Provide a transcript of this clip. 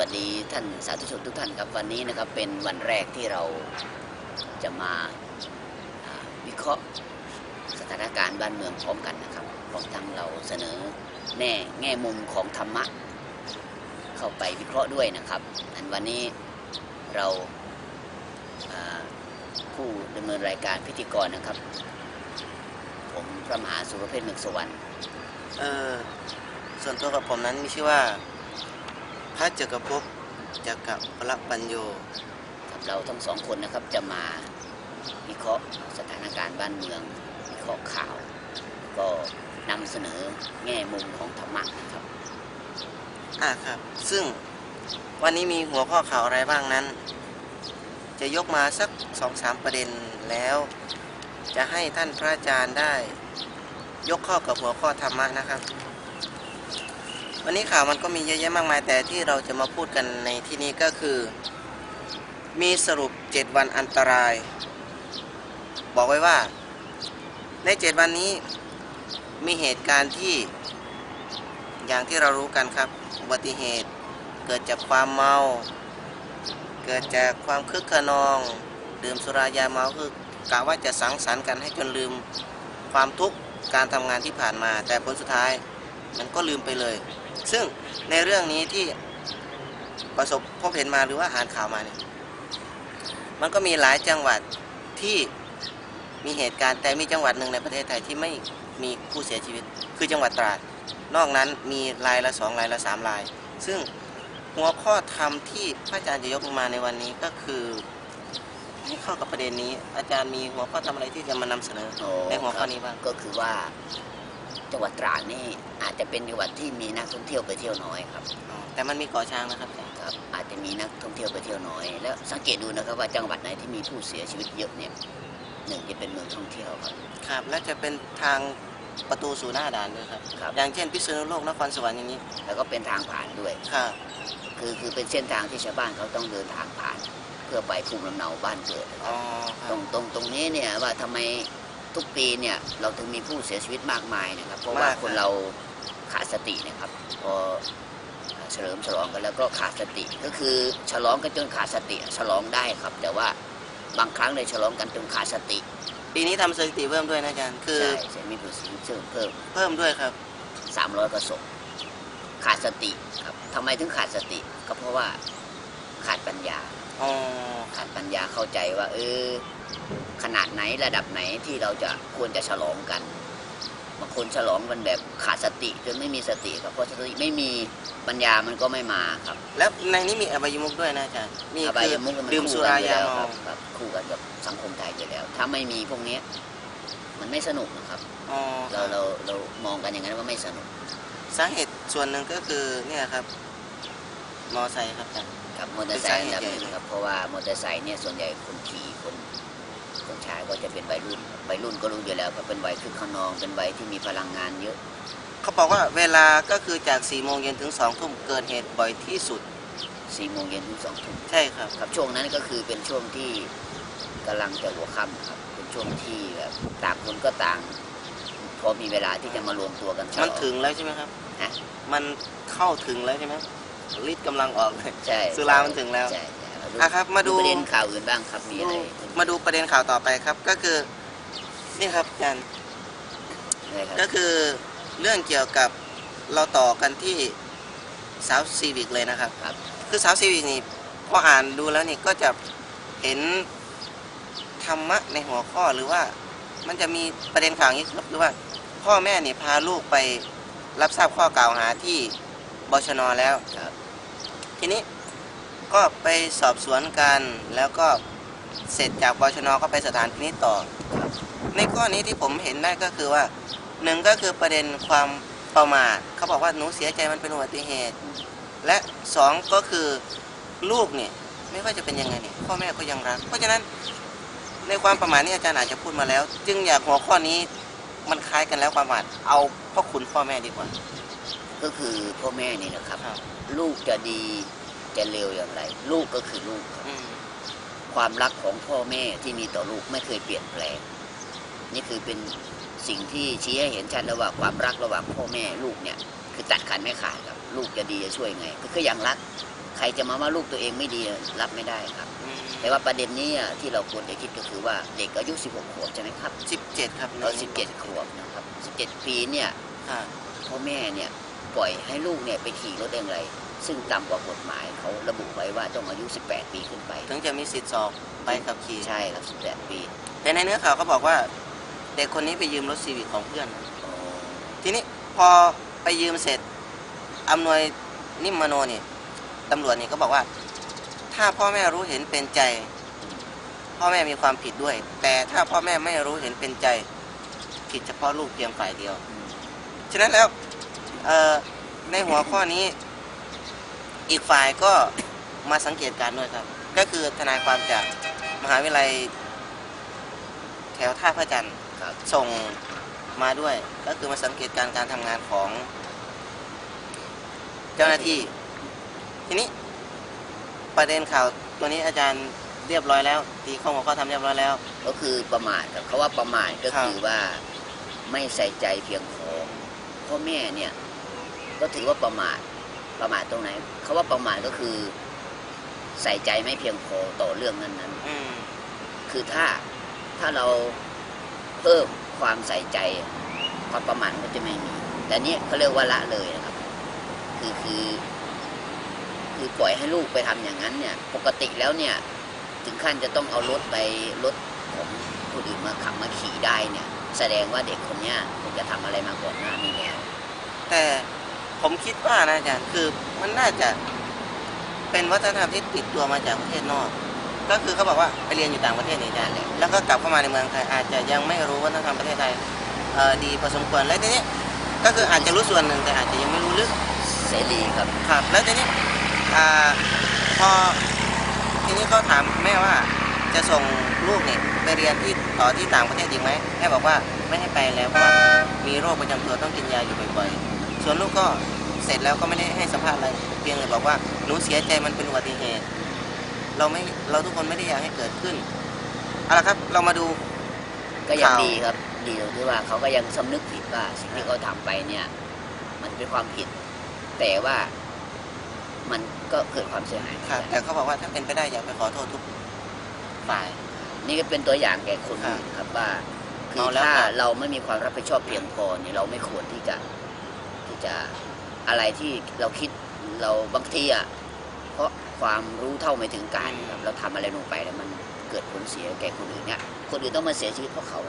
วัสดีท่านสาธุชนทุกท่านครับวันนี้นะครับเป็นวันแรกที่เราจะมาวิเคราะห์สถานการณ์บ้านเมืองพร้อมกันนะครับพร้อมทั้งเราเสนอแน่แง่มุมของธรรมะ เข้าไปวิเคราะห์ด้วยนะครับอันวันนี้เราผู้ดำเนินรายการพิธีกรนะครับ ผมพระมหาสุรเพชรเมืองสวรรค์เออส่วนตัวกับผมนั้นมีชื่อว่า พระจักรภพจักรพระปัญโยครับเราทั้งสองคนนะครับจะมาวิเคราะห์สถานการณ์บ้านเมือง วิเคราะห์ข่าว ก็นำเสนอแง่มุมของธรรมะนะครับอ่าครับ ซึ่งวันนี้มีหัวข้อข่าวอะไรบ้างนั้น จะยกมาสักสองสามประเด็นแล้ว จะให้ท่านพระอาจารย์ได้ ยกข้อกับหัวข้อธรรมะนะครับ วันนี้ข่าวมันก็มีเยอะแยะมากมาย แต่ที่เราจะมาพูดกันในที่นี้ก็คือ มีสรุป 7 วันอันตราย บอกไว้ว่า ใน 7 วันนี้มีเหตุการณ์ที่อย่างที่เรารู้กันครับ อุบัติเหตุเกิดจากความเมา เกิดจากความคึกขนอง ดื่มสุรายาเมาคือกะว่าจะสังสรรค์กันให้จนลืมความทุกข์การทำงานที่ผ่านมา แต่ผลสุดท้าย มันก็ลืมไปเลย ซึ่งในเรื่องนี้ที่ประสบพบเห็นมาหรือว่าอ่านข่าวมาเนี่ยมันก็มีหลายจังหวัดที่มีเหตุการณ์แต่มีจังหวัดหนึ่งในประเทศไทยที่ไม่มีผู้เสียชีวิต คือจังหวัดตราด นอกนั้นมีรายละสองรายละสามราย ซึ่งหัวข้อธรรมที่พระอาจารย์จะยกมาในวันนี้ก็คือให้เข้ากับประเด็นนี้ อาจารย์มีหัวข้อธรรมอะไรที่จะมานำเสนออในหัวข้อนี้บ้างก็คือว่า จังหวัดตราดนี่อาจจะเป็นจังหวัดที่มีนักท่องเที่ยวไปเที่ยวน้อยครับอ๋อแต่มันมีเกาะช้างนะครับอาจารย์ครับ อาจจะมีนักท่องเที่ยวไปเที่ยวน้อย แล้วสังเกตดูนะครับว่าจังหวัดไหนที่มีผู้เสียชีวิตเยอะเนี่ยหนึ่งจะเป็นเมืองท่องเที่ยวครับครับ และจะเป็นทางประตูสู่หน้าด่านด้วยครับครับอย่างเช่นพิษณุโลกนครสวรรค์อย่างนี้ แล้วก็เป็นทางผ่านด้วยครับคือคือเป็นเส้นทางที่ชาวบ้านเขาต้องเดินทางผ่าน เพื่อไปภูมิลำเนาบ้านเกิดนะคอ๋รัอบคตรัรบงตรงตรงนี้เนี่ยว่าทำไม ทุกปีเนี่ยเราถึงมีผู้เสียชีวิตมากมายนะครับ เพราะว่ามากครับคนเราขาดสตินะครับ พอเฉลิมฉลองกันแล้วก็ขาดสติก็คือฉลองกันจนขาดสติฉลองได้ครับ แต่ว่าบางครั้งเลยฉลองกันจนขาดสติ ปีนี้ทำสถิติเพิ่มด้วยนะอาจารย์คือใช่ใช่มีผู้เสียชีวิตเพิ่มเพิ่มด้วยครับ300กว่าศพขาดสติครับทำไมถึงขาดสติ ก็เพราะว่าขาดปัญญาอ๋อขาดปัญญาเข้าใจว่า เออขนาด ไหนระดับไหนที่เราจะควรจะฉลองกันบางคนฉลองกันแบบขาดสติจนไม่มีสติครับเพราะสติไม่มีปัญญามันก็ไม่มาครับ แล้วในนี้มีอบายมุกด้วยนะอาจารย์มีอบาคืยอมุกมันดื่มคู่สุกันราอยู่ยาแล้วเมาครับครับคู่กันกับสังคมไทยอยู่แล้ว ถ้าไม่มีพวกเนี้ยมันไม่สนุกนะครับอ๋อเราเราเรามองกันอย่างนั้นว่าไม่สนุก สาเหตุส่วนหนึ่งก็คือเนี่ยครับมอไซค์ครับอาจารย์ครับมอเตอร์ไซค์อันดับหนึ่งครับเพราะว่ามอเตอร์ไซค์เนี่ยส่วนใหญ่คนขี่คน คนใช้ก็จะเป็นวัยรุ่นวัยรุ่นก็รู้อยู่แล้วครับเป็นวัยคึกขนองเป็นวัยที่มีพลังงานเยอะ เขาบอกว่าเวลาก็คือจาก4ี่โมงเย็นถึง2องทุ่มเกิดเหตุบ่อยที่สุดสี่โมงเย็นถึงสองทุ่มใช่ครับครับช่วงนั้นก็คือเป็นช่วงที่กำลังจะหัวค่ำครับเป็นช่วงที่แบบต่างคนก็ต่างพอมีเวลาที่จะมารวมตัวกันฉลองมันถึงแล้วใช่ไหมครับฮะมันเข้าถึงแล้วใช่ไหมฤทธิ์กำลังออกเลยใช่สุรามันถึงแล้วใช่ใช่ครับ อะครับมาดู ประเด็นข่าวอื่นบ้างครับมีอะไรมาดูประเด็นข่าวต่อไปครับ ก็คือนี่ครับอาจารย์อะไรครับ ก็คือเรื่องเกี่ยวกับเราต่อกันที่สาวซีวิกเลยนะครับ ครับ คือสาวซีวิกนี่พออ่านดูแล้วนี่ก็จะเห็นธรรมะในหัวข้อหรือว่า มันจะมีประเด็นข่าวอย่างนี้ครับคือว่า พ่อแม่นี่พาลูกไปรับทราบข้อกล่าวหาที่บชนแล้ว ครับ ทีนี้ ก็ไปสอบสวนกัน แล้วก็เสร็จจากบชนก็ไปสถานพินิจต่อครับในข้อนี้ที่ผมเห็นได้ก็คือว่าหนึ่งก็คือประเด็นความประมาทเขาบอกว่าหนูเสียใจมันเป็นอุบัติเหตุ และสองก็คือลูกเนี่ยไม่ว่าจะเป็นยังไงเนี่ยพ่อแม่ก็ยังรัก เพราะฉะนั้นในความประมาทนี่อาจารย์อาจจะพูดมาแล้ว จึงอยากหัวข้อนี้มันคล้ายกันแล้วความประมาทเอาพ่อคุณพ่อแม่ดีกว่า ก็คือพ่อแม่นี่นะครับครับ ลูกจะดี จะเลวอย่างไร ลูกก็คือลูกครับอืมความรักของพ่อแม่ที่มีต่อลูกไม่เคยเปลี่ยนแปลง นี่คือเป็นสิ่งที่ชี้ให้เห็นชัดแล้วว่าความรักระหว่างพ่อแม่ลูกเนี่ยคือตัดขันไม่ขาดครับ ลูกจะดีจะช่วยไง ก็คือยังรัก ใครจะมาว่าลูกตัวเองไม่ดีรับไม่ได้ครับอืมแต่ว่าประเด็นนี้อะที่เราควรจะคิดก็คือว่าเด็กอายุ 16 ขวบใช่ไหมครับสิบเจ็ดครับเรา17 ขวบนะครับ 17 ปีเนี่ยค่ะพ่อแม่เนี่ยปล่อยให้ลูกเนี่ยไปขี่รถเองไร ซึ่งต่ำกว่ากฎหมายเขาระบุไว้ว่าต้องอายุ 18 ปีขึ้นไป ถึงจะมีสิทธิ์สอบใบขับขี่ใช่ครับ 18 ปี แต่ในเนื้อข่าวเขาบอกว่า เด็กคนนี้ไปยืมรถซีวิกของเพื่อนอ๋อทีนี้พอไปยืมเสร็จอำนวยนิมมโนนี่ตำรวจนี่ก็บอกว่า ถ้าพ่อแม่รู้เห็นเป็นใจ พ่อแม่มีความผิดด้วย แต่ถ้าพ่อแม่ไม่รู้เห็นเป็นใจ ผิดเฉพาะลูกเพียงฝ่ายเดียวอืมฉะนั้นแล้วเอ่อในหัวข้อนี้ อีกฝ่ายก็มาสังเกตการณ์ด้วยครับ ก็คือทนายความจากมหาวิทยาลัยแถวท่าพระจันทร์ครับส่งมาด้วย ก็คือมาสังเกตการการทำงานของ เจ้าหน้าที่ ทีนี้ประเด็นข่าวตัวนี้อาจารย์เรียบร้อยแล้วตีข้อมูลข้อทำเรียบร้อยแล้ว ก็คือประมาทครับเขาว่าประมาทก็ครับคือว่าไม่ใส่ใจเพียงพอพ่อแม่เนี่ย ก็ถือว่าประมาท ประมาทตรงไหนเขาว่าประมาทก็คือ ใส่ใจไม่เพียงพอต่อเรื่องนั้นๆอืมคือถ้าถ้าเราเพิ่มความใส่ใจความประมาทก็จะไม่มี แต่เนี้ยเขาเรียกว่าละเลยนะครับ คือคือคือปล่อยให้ลูกไปทำอย่างนั้นเนี่ย ปกติแล้วเนี่ย ถึงขั้นจะต้องเอารถไปรถของคนอื่นมาขับมาขี่ได้เนี่ย แสดงว่าเด็กคนเนี้ยคงจะทำอะไรมาก่อนหน้านี้แล้วแต่ ผมคิดว่านะอาจารย์คือมันน่าจะเป็นวัฒนธรรมที่ติดตัวมาจากประเทศนอก ก็คือเขาบอกว่าไปเรียนอยู่ต่างประเทศนี่อาจารย์แล้วก็กลับเข้ามาในเมืองไทยอาจจะยังไม่รู้วัฒนธรรมประเทศไทยเอ่อดีพอสมควรแล้วทีนี้ก็คืออาจจะรู้ส่วนหนึ่งแต่อาจจะยังไม่รู้ลึกเสรีครับครับ แล้วทีนี้อ่าพอทีนี้เขาถามแม่ว่าจะส่งลูกเนี่ยไปเรียนที่ต่อที่ต่างประเทศอีกไหมแม่บอกว่าไม่ให้ไปแล้วเพราะว่ามีโรคประจำตัวต้องกินยาอยู่บ่อยๆ ส่วนลูกก็เสร็จแล้วก็ไม่ได้ให้สัมภาษณ์อะไร เพียงแต่บอกว่าหนูเสียใจมันเป็นอุบัติเหตุ เราไม่เราทุกคนไม่ได้อยากให้เกิดขึ้นเอาละครับเรามาดู ก็ยังข่าวดีครับ ดีตรงที่ว่าเขาก็ยังสำนึกผิดว่าสิ่งที่เขาทำไปเนี่ย มันเป็นความผิด แต่ว่ามันก็เกิดความเสียหายครับ แต่เขาบอกว่าถ้าเป็นไปได้อยากไปขอโทษทุกฝ่าย นี่ก็เป็นตัวอย่างแก่คนครับอื่นครับว่าคือเอาแล้วถ้าครับเราไม่มีความรับผิดชอบเพียงพอเนี่ยเราไม่ควรที่จะ ที่จะอะไรที่เราคิดเราบางทีอะเพราะความรู้เท่าไม่ถึงการครับเราทำอะไรลงไปแล้วมันเกิดผลเสียแก่คนอื่นเนี่ยคนอื่นต้องมาเสียชีวิตเพราะเขา